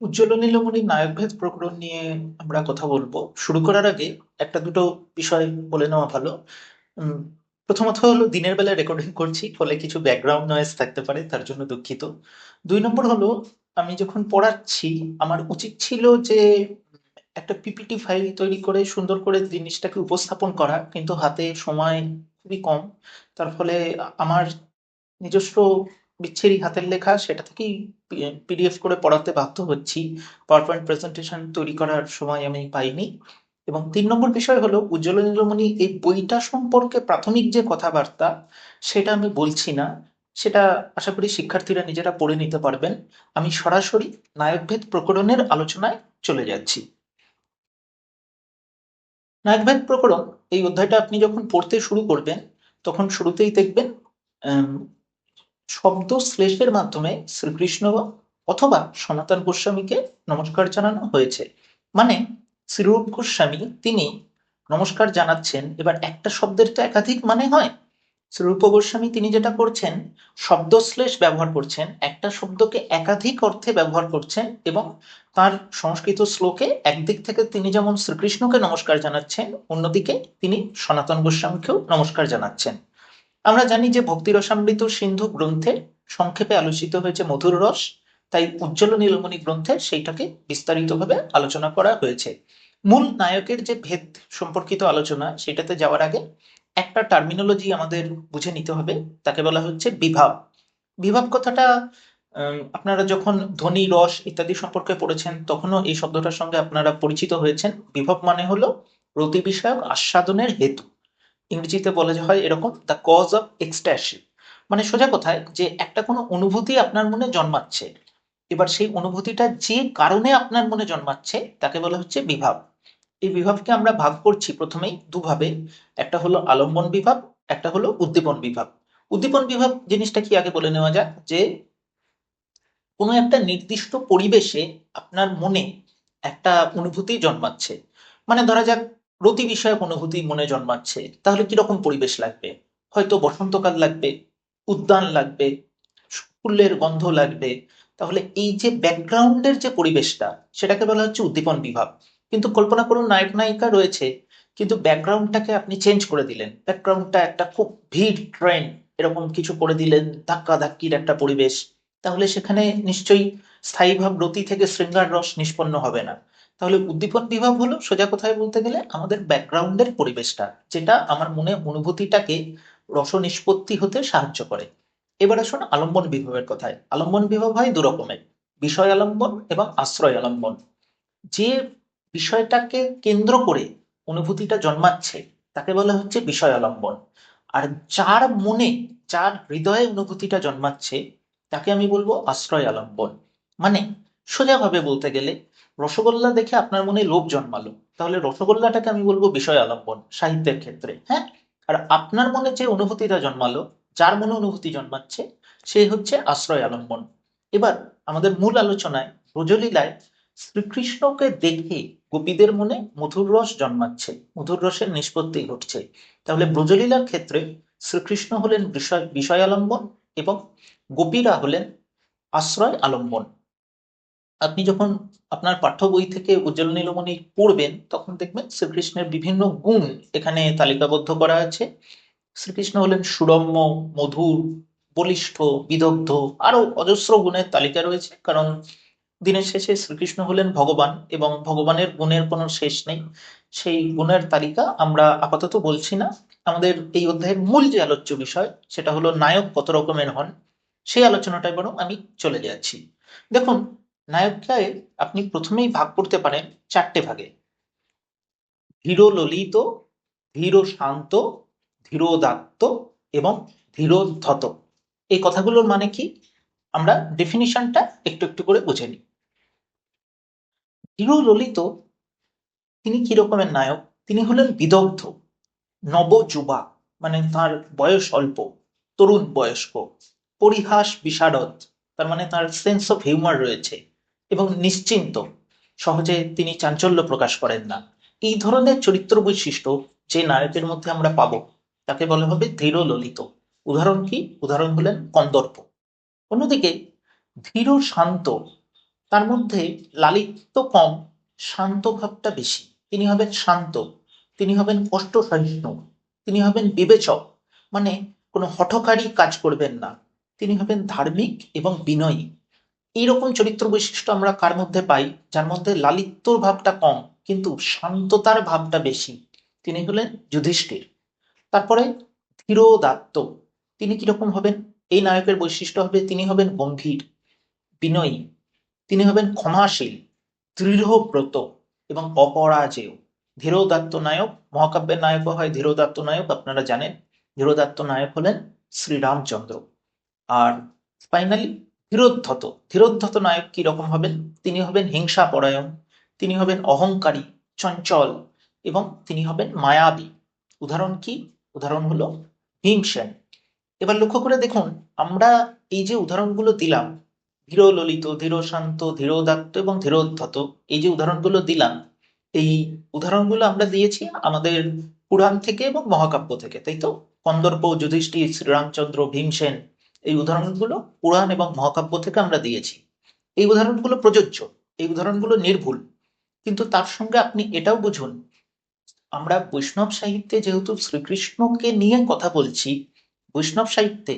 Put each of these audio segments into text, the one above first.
উজ্জ্বল নীলমণি নায়কভেদ প্রকরণ নিয়ে আমরা কথা বলব। শুরু করার আগে একটা দুটো বিষয় বলে নেওয়া ভালো। প্রথমত হলো, দিনের বেলায় রেকর্ডিং করছি, ফলে কিছু ব্যাকগ্রাউন্ড নয়েজ থাকতে পারে, তার জন্য দুঃখিত। দুই নম্বর হলো, আমি যখন পড়াচ্ছি, আমার উচিত ছিল যে, একটা পিপিটি ফাইল তৈরি করে, সুন্দর করে জিনিসটাকে উপস্থাপন করা, কিন্তু হাতে সময় খুবই কম। তার ফলে আমার নিজস্ব বিচ্ছিরি হাতের লেখা, সেটা থেকেই পিডিএফ করে পড়াতে বাধ্য হচ্ছি। পাওয়ার পয়েন্ট প্রেজেন্টেশন তৈরি করার সময় আমি পাইনি। এবং তিন নম্বর বিষয় হলো উজ্জ্বল নীলমণি এই বইটা সম্পর্কে প্রাথমিক যে কথাবার্তা, সেটা আমি বলছি না। সেটা আশা করি শিক্ষার্থীরা নিজেরা পড়ে নিতে পারবেন। আমি সরাসরি নায়কভেদ প্রকরণের আলোচনায় চলে যাচ্ছি। নায়কভেদ প্রকরণ, এই অধ্যায়টা আপনি যখন পড়তে শুরু করবেন, তখন শুরুতেই দেখবেন শব্দ শ্লেষের মাধ্যমে শ্রীকৃষ্ণ অথবা সনাতন গোস্বামীকে নমস্কার জানানো হয়েছে। মানে শ্রীরূপ গোস্বামী তিনি নমস্কার জানাচ্ছেন, এবার একটা শব্দের তো একাধিক মানে হয়। শ্রীরূপ গোস্বামী তিনি যেটা করছেন শব্দশ্লেষ ব্যবহার করছেন, একটা শব্দকে একাধিক অর্থে ব্যবহার করছেন এবং তার সংস্কৃত শ্লোকে একদিক থেকে তিনি যেমন শ্রীকৃষ্ণকে নমস্কার জানাচ্ছেন, অন্যদিকে তিনি সনাতন গোস্বামীকেও নমস্কার জানাচ্ছেন। আমরা জানি যে ভক্তিরসামৃত সিন্ধু গ্রন্থে সংক্ষেপে আলোচিত হয়েছে মধুর রস, তাই উজ্জ্বল নীলমণি গ্রন্থে সেইটাকে বিস্তারিতভাবে আলোচনা করা হয়েছে। মূল নায়কের যে ভেদ সম্পর্কিত আলোচনা, সেটাতে যাওয়ার আগে একটা টার্মিনোলজি আমাদের বুঝে নিতে হবে, তাকে বলা হচ্ছে বিভাব। বিভাব কথাটা আপনারা যখন ধ্বনি, রস ইত্যাদি সম্পর্কে পড়েছেন, তখনও এই শব্দটার সঙ্গে আপনারা পরিচিত হয়েছেন। বিভব মানে হলো রতি বিষয়ক আস্বাদনের হেতু। ইংরেজিতে বলা হয় এরকম দ্য কজ অফ এক্সট্যাশন মানে সোজা কথায় যে একটা কোনো অনুভূতি আপনার মনে জন্মাচ্ছে, এবার সেই অনুভূতিটা যে কারণে আপনার মনে জন্মাচ্ছে, তাকে বলা হচ্ছে বিভাব। এই বিভাবকে আমরা ভাগ করছি প্রথমেই দুভাবে, একটা হলো আলম্বন বিভাব, একটা হলো উদ্দীপন বিভাব। উদ্দীপন বিভাব জিনিসটা কি আগে বলে নেওয়া যাক? যে কোনো একটা নির্দিষ্ট পরিবেশে আপনার মনে একটা অনুভূতি জন্মাচ্ছে। মানে ধরা যাক রতি বিষয়ক অনুভূতি মনে জন্মাচ্ছে, তাহলে কীরকম পরিবেশ লাগবে? হয়তো বসন্তকাল লাগবে, উদ্যান লাগবে, ফুলের গন্ধ লাগবে। তাহলে এই যে ব্যাকগ্রাউন্ডের যে পরিবেশটা, সেটাকে বলা হচ্ছে উদ্দীপন বিভাগ। কিন্তু কল্পনা করুন নায়ক, নায়িকা রয়েছে, কিন্তু ব্যাকগ্রাউন্ডটাকে আপনি চেঞ্জ করে দিলেন। ব্যাকগ্রাউন্ডটা একটা খুব ভিড় ট্রেন এরকম কিছু করে দিলেন ধাক্কা ধাক্কির একটা পরিবেশ। তাহলে সেখানে নিশ্চয়ই স্থায়ী ভাব রতি থেকে শৃঙ্গার রস নিষ্পন্ন হবে না। তাহলে উদ্দীপন বিভাব হলো সোজা কথায় বলতে গেলে আমাদের ব্যাকগ্রাউন্ডের পরিবেশটা, যেটা আমার মনে অনুভূতিটাকে রস নিষ্পত্তি হতে সাহায্য করে। এবার আসুন আলম্বন বিভবের কথায়। আলম্বন বিভাব হয় দু রকমের বিষয় আলম্বন এবং আশ্রয় আলম্বন। যে বিষয়টাকে কেন্দ্র করে অনুভূতিটা জন্মাচ্ছে, তাকে বলা হচ্ছে বিষয় আলম্বন। আর যার মনে, যার হৃদয়ে অনুভূতিটা জন্মাচ্ছে, তাকে আমি বলব আশ্রয় আলম্বন। মানে সোজাভাবে বলতে গেলে রসগোল্লা দেখে আপনার মনে লোভ জন্মালো। তাহলে রসগোল্লাটাকে আমি বলব বিষয় আলম্বন, সাহিত্যের ক্ষেত্রে হ্যাঁ? আর আপনার মনে যে অনুভূতিটা জন্মালো, যার মনে অনুভূতি জন্মাচ্ছে, সে হচ্ছে আশ্রয় আলম্বন। এবার আমাদের মূল আলোচনায় রজলীলায় শ্রীকৃষ্ণকে দেখে গোপীদের মনে মধুর রস জন্মাচ্ছে, মধুর রসের নিষ্পত্তি ঘটছে। তাহলে ব্রজলীলার ক্ষেত্রে শ্রীকৃষ্ণ হলেন বিষয় বিষয় আলম্বন এবং গোপীরা হলেন আশ্রয় আলম্বন। আপনি যখন আপনার পাঠ্য বই থেকে উজ্জ্বল নীলমণি পড়বেন, তখন দেখবেন শ্রীকৃষ্ণের বিভিন্ন গুণ এখানে তালিকাবদ্ধ করা আছে। শ্রীকৃষ্ণ হলেন সুরম্য, মধুর, বলিষ্ঠ, বিদগ্ধ আরও অজস্র গুণের তালিকা রয়েছে, কারণ দিনের শেষে শ্রীকৃষ্ণ হলেন ভগবান এবং ভগবানের গুণের কোনো শেষ নেই। সেই গুণের তালিকা আমরা আপাতত বলছি না। আমাদের এই অধ্যায়ের মূল যে আলোচ্য বিষয়, সেটা হলো নায়ক কত রকমের হন, সেই আলোচনাটায় বরং আমি চলে যাচ্ছি। দেখুন নায়ককে আপনি প্রথমেই ভাগ করতে পারেন চারটে ভাগে। ধীর ললিত, ধীর শান্ত ধীরোদাত্ত এবং ধীরোদ্ধত এই কথাগুলোর মানে কি? আমরা ডেফিনিশনটা একটু একটু করে বুঝে নিই। ধীর ললিত, তিনি কিরকমের নায়ক? তিনি হলেন বিদগ্ধ নবযুবা মানে তার বয়স অল্প, তরুণ বয়স্ক, পরিহাস, বিশারদ, তার মানে তার সেন্স অফ হিউমার রয়েছে। এবং নিশ্চিন্ত। সহজে তিনি চাঞ্চল্য প্রকাশ করেন না। এই ধরনের চরিত্র বৈশিষ্ট্য যে নায়কের মধ্যে আমরা পাব, তাকে বলা হবে ধীর ললিত উদাহরণ কি? উদাহরণ হলেন কন্দর্প। অন্যদিকে, ধীর শান্ত, তার মধ্যে লালিত্য কম, শান্ত ভাবটা বেশি। তিনি হবেন শান্ত, তিনি হবেন কষ্ট সহিষ্ণু, তিনি হবেন বিবেচক মানে কোনো হঠকারী কাজ করবেন না। তিনি হবেন ধার্মিক এবং বিনয়ী। এইরকম চরিত্র বৈশিষ্ট্য আমরা কার মধ্যে পাই? যার মধ্যে লালিত্যর ভাবটা কম, কিন্তু শান্ততার ভাবটা বেশি। তিনি হলেন যুধিষ্ঠির। তারপরে ধীরোদাত্ত। তিনি কীরকম হবেন? এই নায়কের বৈশিষ্ট্য হবে তিনি হবেন গম্ভীর, বিনয়ী। তিনি হবেন ক্ষমাশীল, দৃঢ়ব্রত এবং অপরাজেয়। ধীরোদাত্ত নায়ক, মহাকাব্যের নায়কও হয় ধীরোদাত্ত নায়ক, আপনারা জানেন। ধীরোদাত্ত নায়ক হলেন শ্রীরামচন্দ্র। আর ফাইনালি ধীরোদ্ধত ধীরোদ্ধত নায়ক কি রকম হবেন? তিনি হবেন হিংসা পরায়ণ, তিনি হবেন অহংকারী, চঞ্চল এবং তিনি হবেন মায়াবী। উদাহরণ কি? উদাহরণ হলো ভীমসেন এবার লক্ষ্য করে দেখুন, আমরা এই যে উদাহরণগুলো দিলাম ধীর ললিত ধীর শান্ত ধীরোদাত্ত এবং ধীরোদ্ধত, এই যে উদাহরণগুলো দিলাম, এই উদাহরণগুলো আমরা দিয়েছি আমাদের পুরাণ থেকে এবং মহাকাব্য থেকে, তাই তো? কন্দর্প, যুধিষ্ঠির, শ্রীরামচন্দ্র ভীমসেন এই উদাহরণগুলো পুরাণ এবং মহাকাব্য থেকে আমরা দিয়েছি। এই উদাহরণগুলো প্রযোজ্য, এই উদাহরণগুলো নির্ভুল। কিন্তু তার সঙ্গে আপনি এটাও বুঝুন, আমরা বৈষ্ণব সাহিত্যে যেহেতু শ্রীকৃষ্ণকে নিয়ে কথা বলছি, বৈষ্ণব সাহিত্যে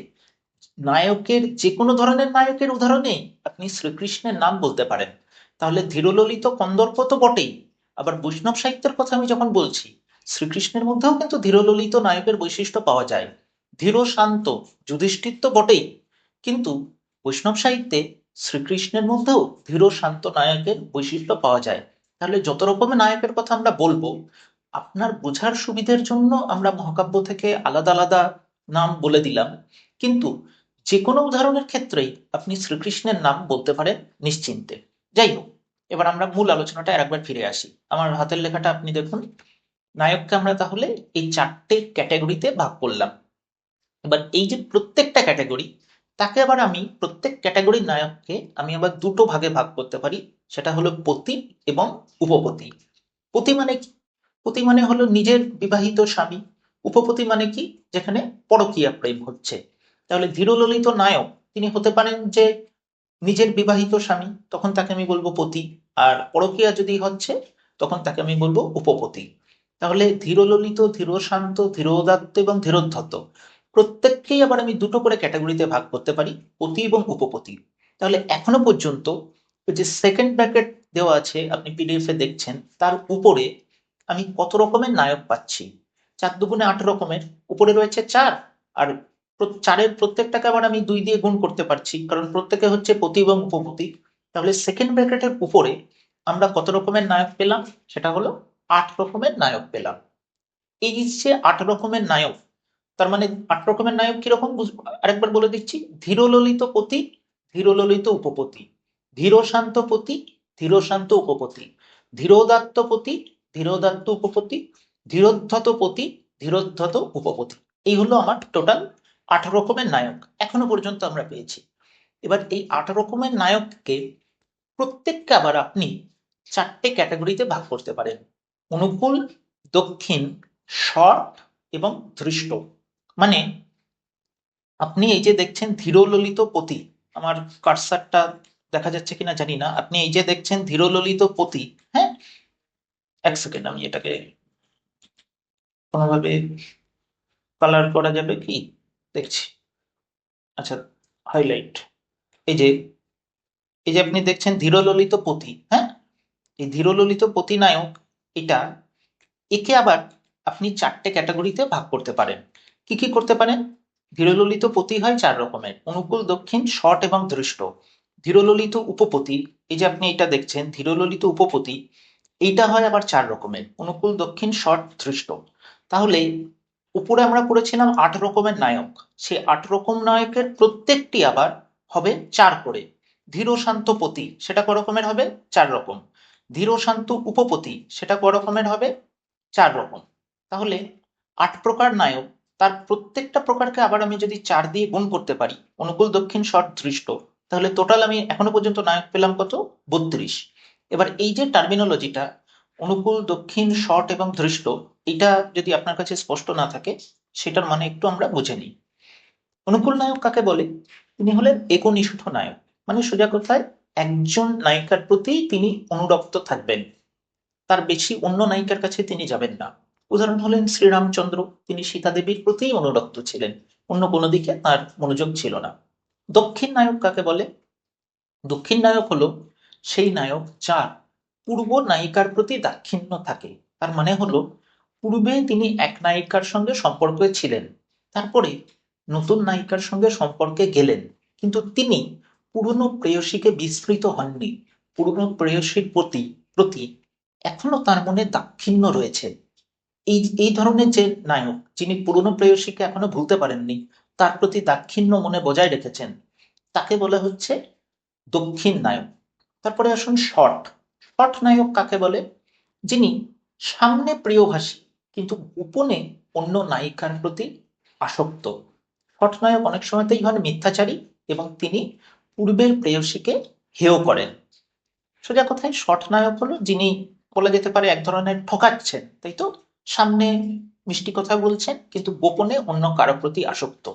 নায়কের যে কোনো ধরনের নায়কের উদাহরণে আপনি শ্রীকৃষ্ণের নাম বলতে পারেন। তাহলে ধীরললিত কন্দর্প তো বটেই। আবার বৈষ্ণব সাহিত্যের কথা আমি যখন বলছি, শ্রীকৃষ্ণের মধ্যেও কিন্তু ধীরললিত নায়কের বৈশিষ্ট্য পাওয়া যায়। ধীর শান্ত যুধিষ্ঠির তো বটেই। কিন্তু বৈষ্ণব সাহিত্যে শ্রীকৃষ্ণের মধ্যেও ধীর শান্ত নায়কের বৈশিষ্ট্য পাওয়া যায়। তাহলে যত রকমের নায়কের কথা আমরা বলব, আপনার বোঝার সুবিধের জন্য আমরা মহাকাব্য থেকে আলাদা আলাদা নাম বলে দিলাম। কিন্তু যে কোনো উদাহরণের ক্ষেত্রেই আপনি শ্রীকৃষ্ণের নাম বলতে পারেন নিশ্চিন্তে। যাই হোক, এবার আমরা মূল আলোচনাটা আরেকবার ফিরে আসি। আমার হাতের লেখাটা আপনি দেখুন। নায়ককে আমরা তাহলে এই চারটে ক্যাটাগরিতে ভাগ করলাম। এবার এই যে প্রত্যেকটা ক্যাটাগরি তাকে আবার আমি প্রত্যেক ক্যাটাগরির নায়ককে আমি আবার দুটো ভাগে ভাগ করতে পারি, সেটা হলো পতি এবং উপপতি। পতি মানে কি? পতি মানে হলো নিজের বিবাহিত স্বামী। উপপতি মানে কি? যেখানে পরকীয়া প্রেম হচ্ছে। তাহলে ধীরললিত নায়ক, তিনি হতে পারেন যে নিজের বিবাহিত স্বামী, তখন তাকে আমি বলব পতি। আর পরকীয়া যদি হচ্ছে, তখন তাকে আমি বলব উপপতি। তাহলে ধীরললিত, ধীরশান্ত, ধীরোদাত্ত এবং ধীরোদ্ধত। প্রত্যেককেই আবার আমি দুটো করে ক্যাটাগরিতে ভাগ করতে পারি, পতি এবং উপপতি। তাহলে এখনও পর্যন্ত যে সেকেন্ড ব্র্যাকেট দেওয়া আছে, আপনি পিডিএফ এ দেখছেন, তার উপরে আমি কত রকমের নায়ক পাচ্ছি? চার দুগুণে আট রকমের, উপরে রয়েছে চার, আর চারের প্রত্যেকটাকে আবার আমি দুই দিয়ে গুণ করতে পারছি, কারণ প্রত্যেকে হচ্ছে পতি এবং উপপতি। তাহলে সেকেন্ড ব্র্যাকেটের উপরে আমরা কত রকমের নায়ক পেলাম? সেটা হলো আট রকমের নায়ক পেলাম। এই যে আট রকমের নায়ক তার মানে আট রকমের নায়ক কীরকম আরেকবার বলে দিচ্ছি, ধীরললিত পতি, ধীরললিত উপপতি, ধীরশান্ত পতি, ধীরশান্ত উপপতি, ধীরোদাত্ত পতি, ধীরোদাত্ত উপপতি, ধীরোদ্ধত পতি, ধীরোদ্ধত উপপতি। এই হলো আমার টোটাল আট রকমের নায়ক, এখনও পর্যন্ত আমরা পেয়েছি। এবার এই আট রকমের নায়ককে প্রত্যেককে আবার আপনি চারটে ক্যাটাগরিতে ভাগ করতে পারেন, অনুকূল, দক্ষিণ, শর্ট এবং দৃষ্ট মানে আপনি এই যে দেখছেন ধীরললিত পতি, আমার কারসারটা দেখা যাচ্ছে কিনা জানি না, আপনি এই যে দেখছেন ধীরললিত পতি হ্যাঁ? এক সেকেন্ড আমি এটাকে কোনোভাবে কালার করা যাবে কি? দেখছি। আচ্ছা হাইলাইট এই যে এই যে আপনি দেখছেন ধীরললিত পতি হ্যাঁ? এই ধীরললিত পতি নায়ক, এটা একে আবার আপনি চারটে ক্যাটাগরিতে ভাগ করতে পারেন। কি কি করতে পারেন ধীরললিত পতি হয় চার রকমের। অনুকূল, দক্ষিণ, শট এবং দৃষ্ট। ধীরললিত উপপতি, এই যে আপনি এটা দেখছেন ধীরললিত উপপতি, এইটা হয় আবার চার রকমের। অনুকূল, দক্ষিণ, শট, দৃষ্ট। তাহলে উপরে আমরা পড়েছিলাম আট রকমের নায়ক। সে আট রকম নায়কের প্রত্যেকটি আবার হবে চার করে। ধীর শান্ত পতি, সেটা ক রকমের হবে? চার রকম। ধীর শান্ত উপপতি, সেটা ক রকমের হবে? চার রকম। তাহলে আট প্রকার নায়ক তার প্রত্যেকটা প্রকারকে আবার আমি যদি চার দিয়ে গুণ করতে পারি, অনুকূল, দক্ষিণ শট দৃষ্ট, তাহলে টোটাল আমি এখনও পর্যন্ত নায়ক পেলাম কত? বত্রিশ। এবার এই যে টার্মিনোলজিটা অনুকূল, দক্ষিণ শট এবং দৃষ্ট, এটা যদি আপনার কাছে স্পষ্ট না থাকে, সেটার মানে একটু আমরা বুঝে নিই। অনুকূল নায়ক কাকে বলে? তিনি হলেন একনিষ্ঠ নায়ক মানে সোজা কথায় একজন নায়িকার প্রতি তিনি অনুরক্ত থাকবেন। তার বেশি অন্য নায়িকার কাছে তিনি যাবেন না। উদাহরণ হলেন শ্রীরামচন্দ্র। তিনি সীতা দেবীর প্রতি অনুরক্ত ছিলেন। অন্য কোনো দিকে তার মনোযোগ ছিল না। দক্ষিণ নায়ক কাকে বলে? দক্ষিণ নায়ক হলো সেই নায়ক যার পূর্ব নায়িকার প্রতি দাক্ষিণ্য থাকে। তার মানে হলো, পূর্বে তিনি এক নায়িকার সঙ্গে সম্পর্কে ছিলেন, তারপরে নতুন নায়িকার সঙ্গে সম্পর্কে গেলেন। কিন্তু তিনি পুরনো প্রেয়সীকে বিস্মৃত হননি। পুরনো প্রেয়সীর প্রতি প্রতি এখনও তার মনে দাক্ষিণ্য রয়েছে। এই এই ধরনের যে নায়ক, যিনি পুরনো প্রেয়সীকে এখনও ভুলতে পারেননি, তার প্রতি দাক্ষিণ্য মনে বজায় রেখেছেন, তাকে বলা হচ্ছে দক্ষিণ নায়ক। তারপরে আসুন শট। শট নায়ক কাকে বলে? যিনি সামনে প্রিয়ভাষী, কিন্তু গোপনে অন্য নায়িকার প্রতি আসক্ত। শট নায়ক অনেক সময়তেই হন মিথ্যাচারী এবং তিনি পূর্বের প্রেয়সীকে হেয় করেন। সোজা কথায় শট নায়ক হলো যিনি বলা যেতে পারে এক ধরনের ঠকাচ্ছেন, তাই তো? সামনে মিষ্টি কথা বলছেন, কিন্তু গোপনে অন্য কারও প্রতি আসক্ত।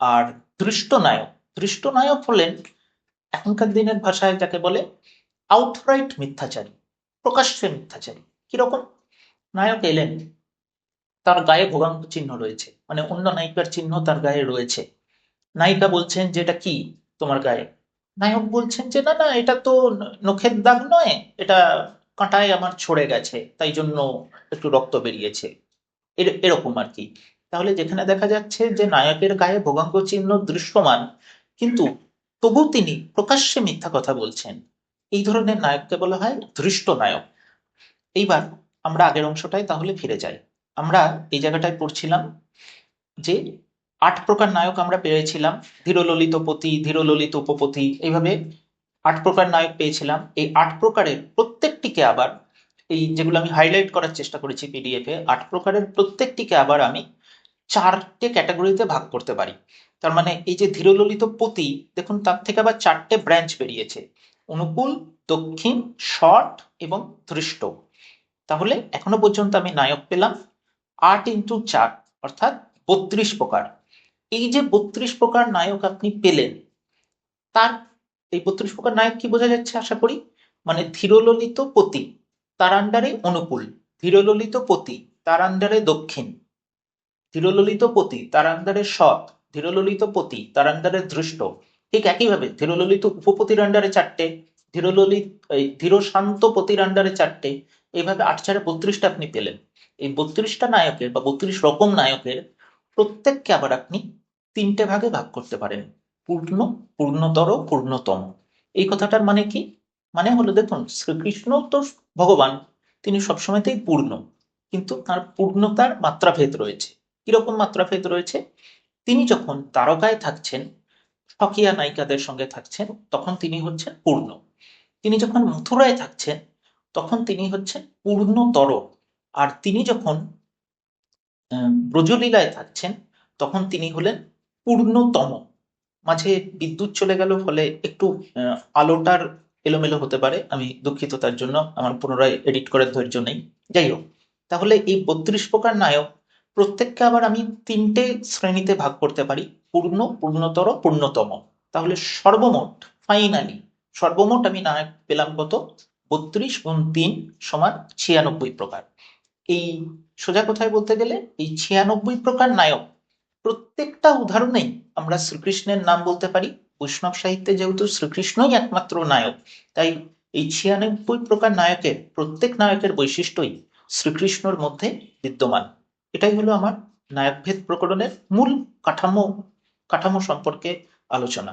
আর দৃষ্ট নায়ক দৃষ্ট নায়ক হলেন এখনকার দিনের ভাষায় যাকে বলে আউটরাইট মিথ্যাচারী, প্রকাশ্যে মিথ্যাচারী। কীরকম? নায়ক এলেন, তার গায়ে ভোগাঙ্গ চিহ্ন রয়েছে মানে অন্য নায়িকার চিহ্ন তার গায়ে রয়েছে। নায়িকা বলছেন যে, এটা কি তোমার গায়ে? নায়ক বলছেন যে, না না, এটা তো নখের দাগ নয়, এটা কাঁটায় আমার ছড়ে গেছে, তাই জন্য একটু রক্ত বেরিয়েছে। এর- এরকম আর কি। তাহলে যেখানে দেখা যাচ্ছে যে নায়কের গায়ে ভোগাঙ্গ চিহ্ন দৃশ্যমান, কিন্তু তবু তিনি প্রকাশ্যে মিথ্যা কথা বলছেন। এই ধরনের নায়ককে বলা হয় ধৃষ্ট নায়ক। এইবার আমরা আগের অংশটায় তাহলে ফিরে যাই। আমরা এই জায়গাটায় পড়ছিলাম যে আট প্রকার নায়ক আমরা পেয়েছিলাম। ধীরললিতপতি ধীরললিত উপপতি, এইভাবে আট প্রকার নায়ক পেয়েছিলাম। এই আট প্রকারের প্রত্যেকটিকে আবার এই যেগুলো আমি হাইলাইট করার চেষ্টা করেছি পিডিএফ এ, আট প্রকারের প্রত্যেকটিকে আবার আমি চারটে ক্যাটাগরিতে ভাগ করতে পারি। তার মানে এই যে ধীরললিত পতি, দেখুন তার থেকে আবার চারটে ব্রাঞ্চ বেরিয়েছে। অনুকূল, দক্ষিণ শর্ট এবং ধৃষ্ট। তাহলে এখনও পর্যন্ত আমি নায়ক পেলাম। আট ইন্টু চার, অর্থাৎ বত্রিশ প্রকার। এই যে বত্রিশ প্রকার নায়ক আপনি পেলেন, তার এই বত্রিশ প্রকার নায়ক কি বোঝা যাচ্ছে আশা করি? মানে ধীরললিত পতি, তার আন্ডারে অনুকূল। ধীরললিত পতি, তার আন্ডারে দক্ষিণ। ধীরললিত পতি, তার আন্ডারে সৎ। ধীরললিত পতি, তার আন্ডারে দৃষ্ট ঠিক একইভাবে ধীরললিত উপপতির আন্ডারে চারটে ধীরললিত ধীর শান্ত পতির আন্ডারে চারটে। এইভাবে আট চারে বত্রিশটা আপনি পেলেন। এই বত্রিশটা নায়কের বা বত্রিশ রকম নায়কের প্রত্যেককে আবার আপনি তিনটে ভাগে ভাগ করতে পারেন। পূর্ণ, পূর্ণতর, পূর্ণতম। এই কথাটার মানে কি? মানে হলো, দেখুন, শ্রীকৃষ্ণ তো ভগবান, তিনি সবসময়তেই পূর্ণ, কিন্তু তার পূর্ণতার মাত্রাভেদ রয়েছে। কীরকম মাত্রাভেদ রয়েছে? তিনি যখন তারকায় থাকছেন, সখিয়া নায়িকাদের সঙ্গে থাকছেন, তখন তিনি হচ্ছেন পূর্ণ। তিনি যখন মথুরায় থাকছেন, তখন তিনি হচ্ছেন পূর্ণতর। আর তিনি যখন ব্রজলীলায় থাকছেন, তখন তিনি হলেন পূর্ণতম। মাঝে বিদ্যুৎ চলে গেল, ফলে একটু আলোটার এলোমেলো হতে পারে। আমি দুঃখিত তার জন্য। আমার পুনরায় এডিট করার ধৈর্য নেই। যাই হোক, তাহলে এই বত্রিশ প্রকার নায়ক প্রত্যেককে আবার আমি তিনটে শ্রেণীতে ভাগ করতে পারি। পূর্ণ, পূর্ণতর, পূর্ণতম। তাহলে সর্বমোট ফাইনালি সর্বমোট আমি নায়ক পেলাম কত? বত্রিশ গুণ তিন সমান ছিয়ানব্বই প্রকার। এই সোজা কথায় বলতে গেলে এই ছিয়ানব্বই প্রকার নায়ক প্রত্যেকটা উদাহরণেই আমরা শ্রীকৃষ্ণের নাম বলতে পারি। বৈষ্ণব সাহিত্যে যেহেতু শ্রীকৃষ্ণই একমাত্র নায়ক, তাই এই ছিয়ানব্বই প্রকার নায়কের প্রত্যেক নায়কের বৈশিষ্ট্যই শ্রীকৃষ্ণর মধ্যে বিদ্যমান। এটাই হলো আমার নায়কভেদ প্রকরণের মূল কাঠামো কাঠামো সম্পর্কে আলোচনা।